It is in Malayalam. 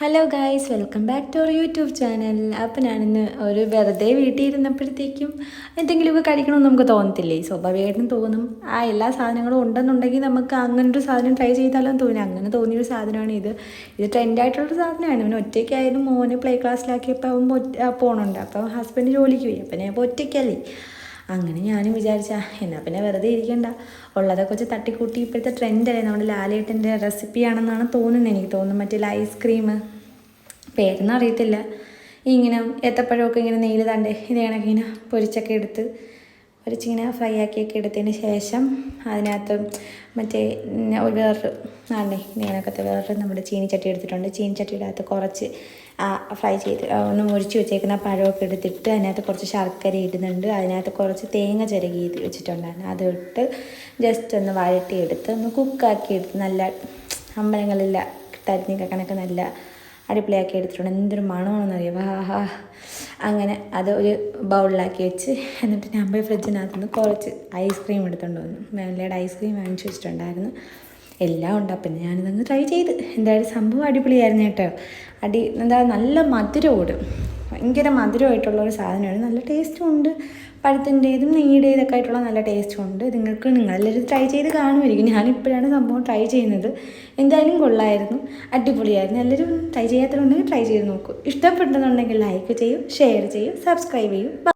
Hello guys welcome back to our YouTube channel അപ്പം ഞാനിന്ന് ഒരു വെറുതെ വീട്ടിൽ ഇരുന്നപ്പോഴത്തേക്കും എന്തെങ്കിലുമൊക്കെ കഴിക്കണമെന്ന് നമുക്ക് തോന്നത്തില്ലേ? സ്വാഭാവികമായിട്ടും തോന്നും. ആ എല്ലാ സാധനങ്ങളും ഉണ്ടെന്നുണ്ടെങ്കിൽ നമുക്ക് അങ്ങനൊരു സാധനം ട്രൈ ചെയ്താലും തോന്നി അങ്ങനെ തോന്നിയൊരു സാധനമാണ് ഇത്. ഇത് ട്രെൻഡായിട്ടുള്ളൊരു സാധനമാണ്. പിന്നെ ഒറ്റയ്ക്കായാലും മോനെ പ്ലേ ക്ലാസ്സിലാക്കിയപ്പോൾ അവൻ പോണുണ്ട്. അപ്പോൾ ഹസ്ബൻഡ് ജോലിക്ക് പോയി. അപ്പം ഞാൻ ഇപ്പോൾ ഒറ്റയ്ക്കല്ലേ? അങ്ങനെ ഞാനും വിചാരിച്ച എന്നാൽ പിന്നെ വെറുതെ ഇരിക്കണ്ട. ഉള്ളതൊക്കെ വെച്ച് തട്ടിക്കൂട്ടി ഇപ്പോഴത്തെ ട്രെൻഡല്ലേ നമ്മുടെ ലാലേട്ടന്റെ റെസിപ്പിയാണെന്നാണ് തോന്നുന്നത് എനിക്ക് തോന്നുന്നു. മറ്റേ ഐസ്ക്രീം പേരൊന്നും അറിയത്തില്ല. ഇങ്ങനെ ഏത്തപ്പഴമൊക്കെ ഇങ്ങനെ നെയ്യിൽ തണ്ടേ ഇത് ഇങ്ങനെ പൊരിച്ചൊക്കെ എടുത്ത് പൊരിച്ചിങ്ങനെ ഫ്രൈ ആക്കിയൊക്കെ എടുത്തതിന് ശേഷം അതിനകത്ത് മറ്റേ വേറൊരു ആണ്ടേ ഇതിനകത്തെ വേറെ നമ്മുടെ ചീനിച്ചട്ടി എടുത്തിട്ടുണ്ട്. ചീനിച്ചട്ടിയുടെ അകത്ത് കുറച്ച് ഫ്രൈ ചെയ്ത് ഒന്ന് മുറിച്ച് വെച്ചേക്കുന്ന പഴമൊക്കെ എടുത്തിട്ട് അതിനകത്ത് കുറച്ച് ശർക്കര ഇടുന്നുണ്ട്. അതിനകത്ത് കുറച്ച് തേങ്ങ ചിരകി വെച്ചിട്ടുണ്ടായിരുന്നു. അതിട്ട് ജസ്റ്റ് ഒന്ന് വഴട്ടിയെടുത്ത് ഒന്ന് കുക്കാക്കി എടുത്ത് നല്ല അമ്പലങ്ങളില്ല തരിഞ്ഞ കണക്ക് നല്ല അടിപൊളിയാക്കി എടുത്തിട്ടുണ്ട്. എന്തൊരു മണമാണെന്നറിയാം വാഹ അങ്ങനെ അത് ഒരു ബൗളിലാക്കി വെച്ച് എന്നിട്ട് ഞാൻ പോയി ഫ്രിഡ്ജിനകത്ത് നിന്ന് കുറച്ച് ഐസ്ക്രീം എടുത്തുകൊണ്ട് വന്നു. മേലയുടെ ഐസ്ക്രീം വാങ്ങിച്ചു വെച്ചിട്ടുണ്ടായിരുന്നു. എല്ലാം ഉണ്ട്. അപ്പം ഞാനിതങ്ങ് ട്രൈ ചെയ്ത്. എന്തായാലും സംഭവം അടിപൊളിയായിരുന്നു കേട്ടോ. അടി എന്താ നല്ല മധുരമോട് ഭയങ്കര മധുരമായിട്ടുള്ള ഒരു സാധനമാണ്. നല്ല ടേസ്റ്റും ഉണ്ട്. പഴത്തിന്റേതും നെയ്യുടേതൊക്കെ ആയിട്ടുള്ള നല്ല ടേസ്റ്റും ഉണ്ട്. നിങ്ങൾക്ക് നിങ്ങളെല്ലാവരും ട്രൈ ചെയ്ത് കാണുമായിരിക്കും. ഞാനിപ്പോഴാണ് സംഭവം ട്രൈ ചെയ്യുന്നത്. എന്തായാലും കൊള്ളായിരുന്നു. അടിപൊളിയായിരുന്നു. എല്ലാവരും ട്രൈ ചെയ്യാത്തതുണ്ടെങ്കിൽ ട്രൈ ചെയ്ത് നോക്കൂ. ഇഷ്ടപ്പെട്ടെന്നുണ്ടെങ്കിൽ ലൈക്ക് ചെയ്യും ഷെയർ ചെയ്യും സബ്സ്ക്രൈബ് ചെയ്യും.